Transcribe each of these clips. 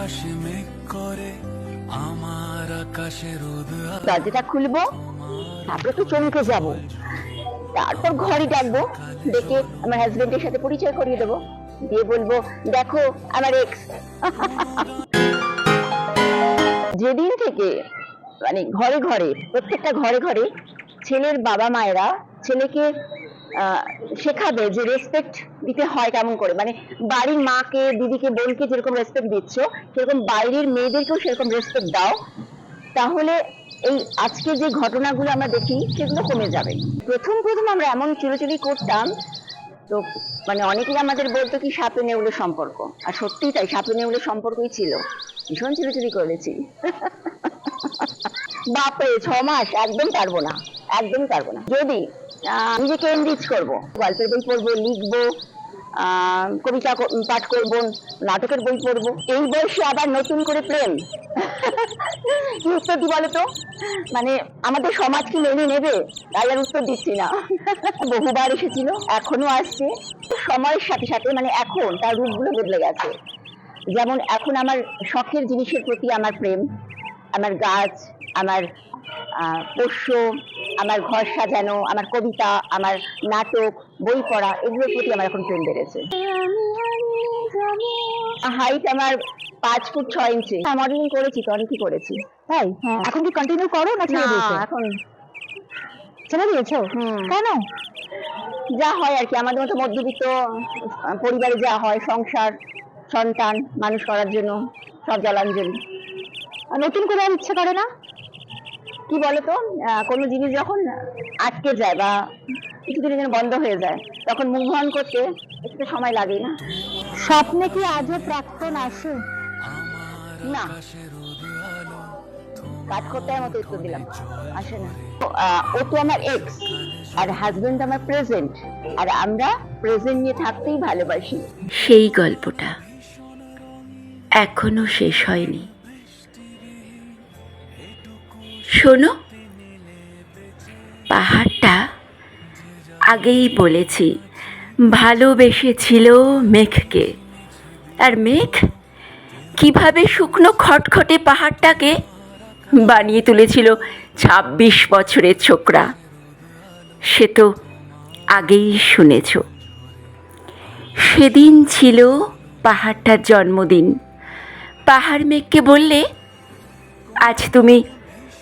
আকাশে মেঘ করে আমার আকাশে রোদ দরজাটা খুলবো, তারপরে তো চমকে যাব। তারপর ঘরে ডাকবো ডেকে আমার হাজবেন্ডের সাথে পরিচয় করিয়ে দেবো। দিয়ে বলব, দেখো, আমার এক্স যেদিন থেকে মানে ঘরে ঘরে, প্রত্যেকটা ঘরে ঘরে ছেলের বাবা মায়েরা ছেলেকে শেখাবে যে রেসপেক্ট দিতে হয় কেমন করে। মানে বাড়ির মাকে, দিদিকে, বোনকে যেরকম রেসপেক্ট দিচ্ছ, সেরকম বাইরের মেয়েদেরকেও সেরকম রেসপেক্ট দাও। তাহলে এই আজকে যে ঘটনাগুলো আমরা দেখি, সেগুলো কমে যাবে। প্রথম প্রথম আমরা এমন চিরচুরি করতাম, তো মানে অনেকেই আমাদের বলতো কি, সাপে নেউলে সম্পর্ক। আর সত্যিই তাই, সাপে নেউলে সম্পর্কই ছিল। ভীষণ চিরচুরি করেছি। বাপরে ছ মাস একদম পারব না, একদমই পারব না। যদি নিজেকে এনরিচ করব, গল্পের বই পড়ব, লিখব কবিতা পাঠ করব, নাটকের বই পড়ব, এই বয়সে আবার নতুন করে প্রেম? কি উত্তর দি বলো তো? মানে আমাদের সমাজ কি মেনে নেবে? তাই আর উত্তর দিচ্ছি না। বহুবার এসেছিল এখনও আসছে। সময়ের সাথে সাথে মানে এখন তার রূপগুলো বদলে গেছে। যেমন এখন আমার শখের জিনিসের প্রতি আমার প্রেম, আমার গাছ, আমার পোষ্য আমার ঘর সাজানো আমার কবিতা আমার নাটক বই পড়া এগুলোর প্রতি আমার এখন প্রেম বেড়েছে। হাইট আমার পাঁচ ফুট ছয় ইঞ্চি মডেলিং করেছি তো অনেকই করেছি। তাই? এখন কি কন্টিনিউ করো না ছেড়ে দিয়েছ? এখন ছেড়ে দিয়েছ। কেন? যা হয় আর কি আমাদের মতো মধ্যবিত্ত পরিবারে যা হয় সংসার সন্তান মানুষ করার জন্য সব জলাঞ্জলি আর নতুন করে আর ইচ্ছে করে না? কি বলতো? কোনো জিনিস যখন আটকে যায় বা কিছুদিনের জন্য বন্ধ হয়ে যায় তখন মুখ বহন করতে একটু সময় লাগে না? স্বপ্নে কি আজও প্রাক্তন আসে না। কাজ করতে মতো উত্তর দিলাম। আসে না। ও তো আমার এক্স আর হাজবেন্ড আমার প্রেজেন্ট আর আমরা প্রেজেন্ট নিয়ে থাকতেই ভালোবাসি। সেই গল্পটা এখনও শেষ হয়নি। শোনো, পাহাড়টা আগেই বলেছি, ভালোবেসেছিল মেঘকে। আর মেঘ কীভাবে শুকনো খটখটে পাহাড়টাকে বানিয়ে তুলেছিল ছাব্বিশ বছরের ছোকরা, সে তো আগেই শুনেছ। সেদিন ছিল পাহাড়টার জন্মদিন। পাহাড় মেঘকে বললে, আজ তুমি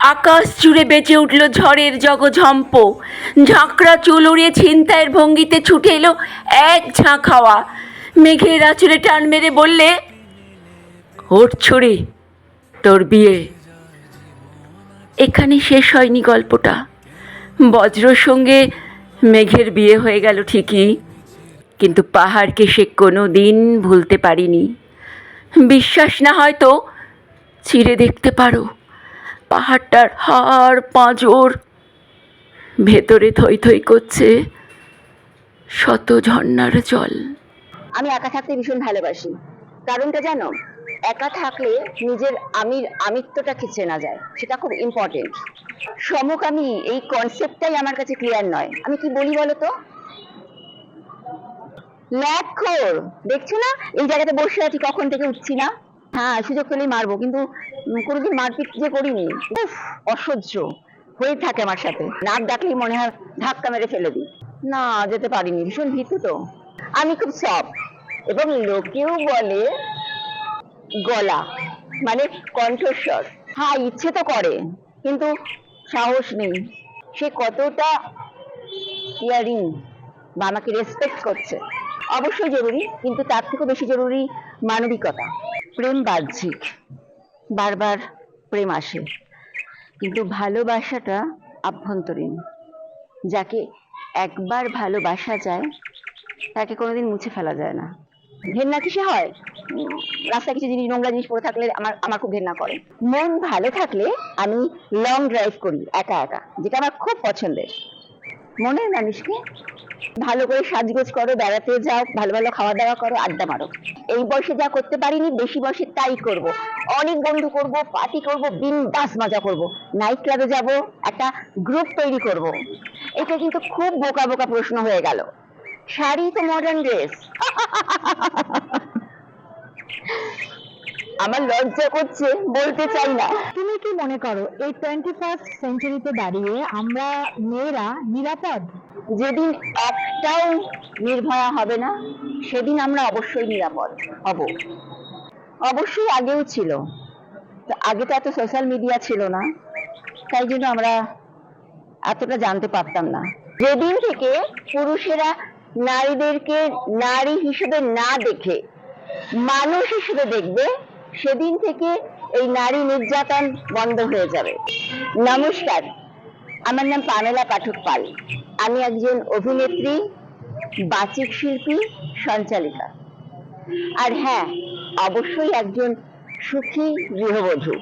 আকাশ জুড়ে বেঁচে উঠল ঝড়ের জগঝম্প। ঝাঁকড়া চুল উড়িয়ে ছিনতাইয়ের ভঙ্গিতে ছুটে এলো এক ঝাঁক হাওয়া। মেঘের আঁচড়ে টান মেরে বললে ওর ছড়ি তোর বিয়ে। এখানে শেষ হয়নি গল্পটা। বজ্রর সঙ্গে মেঘের বিয়ে হয়ে গেল ঠিকই, কিন্তু পাহাড়কে সে কোনো দিন ভুলতে পারিনি। বিশ্বাস না হয়তো চিরে দেখতে পারো। পাহাড়টার হাড়, পাঁজর ভেতরে থই থই করছে শত ঝর্ণার জল। আমি একা থাকতে ভীষণ ভালোবাসি। কারণটা জানো? একা থাকলে নিজের আমির আমিত্বটা আমিত্বটাকে চেনা যায়। সেটা খুব ইম্পর্টেন্ট সমকামী এই কনসেপ্টটাই আমার কাছে ক্লিয়ার নয়। আমি কি বলি বলো তো? ল্যাখোর দেখছ না? এই জায়গাতে বসে আছি, কখন থেকে উঠছি না? হ্যাঁ সুযোগ পেলেই মারবো, কিন্তু কোনোদিন মারপিট যে করিনি। অসহ্য হয়ে থাকে আমার সাথে। নাক ডাকলেই মনে হয় ধাক্কা মেরে ফেলে দিই। না, যেতে পারিনি, ভীষণ ভীতু তো। আমি খুব সফট এবং লোকেও বলে গলা মানে কণ্ঠস্বর। হ্যাঁ ইচ্ছে তো করে, কিন্তু সাহস নেই। সে কতটা কেয়ারিং বা আমাকে রেসপেক্ট করছে। অবশ্যই জরুরি, কিন্তু তার থেকেও বেশি জরুরি মানবিকতা। প্রেম বাহ্যিক। বারবার প্রেম আসে। কিন্তু ভালোবাসাটা আভ্যন্তরীণ। যাকে একবার ভালোবাসা যায়, তাকে কোনোদিন মুছে ফেলা যায় না। ঘেন্না কিসে হয়? রাস্তায় কিছু জিনিস, নোংরা জিনিস পড়ে থাকলে আমার আমার খুব ঘেন্না করে। মন ভালো থাকলে আমি লং ড্রাইভ করি, একা একা, যেটা আমার খুব পছন্দের। মনের মানুষকে ভালো করে সাজগোজ করো, বেড়াতে যাও, ভালো ভালো খাওয়া দাওয়া করো, আড্ডা মারো। এই বয়সে যা করতে পারিনি, বেশি বয়সে তাই করব। অনেক বন্ধু করব পার্টি করব, বিন্দাস মজা করব। নাইট ক্লাবে যাব, একটা গ্রুপ তৈরি করব। এটা কিন্তু খুব বোকা বোকা প্রশ্ন হয়ে গেল। শাড়ি তো মডার্ন ড্রেস আমার লজ্জা করছে বলতে চাই না। তুমি কি মনে করো এই টোয়েন্টি ফার্স্ট সেঞ্চুরিতে দাঁড়িয়ে আমরা মেয়েরা নিরাপদ? যেদিন একটাও নির্ভয়া হবে না সেদিন আমরা অবশ্যই নিরাপদ হব। অবশ্যই আগেও ছিল। আগে তো এত সোশ্যাল মিডিয়া ছিল না। তাই জন্য আমরা এতটা জানতে পারতাম না। যেদিন থেকে পুরুষেরা নারীদেরকে নারী হিসেবে না দেখে মানুষ হিসেবে দেখবে সেদিন থেকে এই নারী নির্যাতন বন্ধ হয়ে যাবে। নমস্কার, আমার নাম পামেলা পাঠক পাল। আমি একজন অভিনেত্রী, বাচিক শিল্পী, সঞ্চালিকা। আর হ্যাঁ অবশ্যই একজন সুখী গৃহবধূ।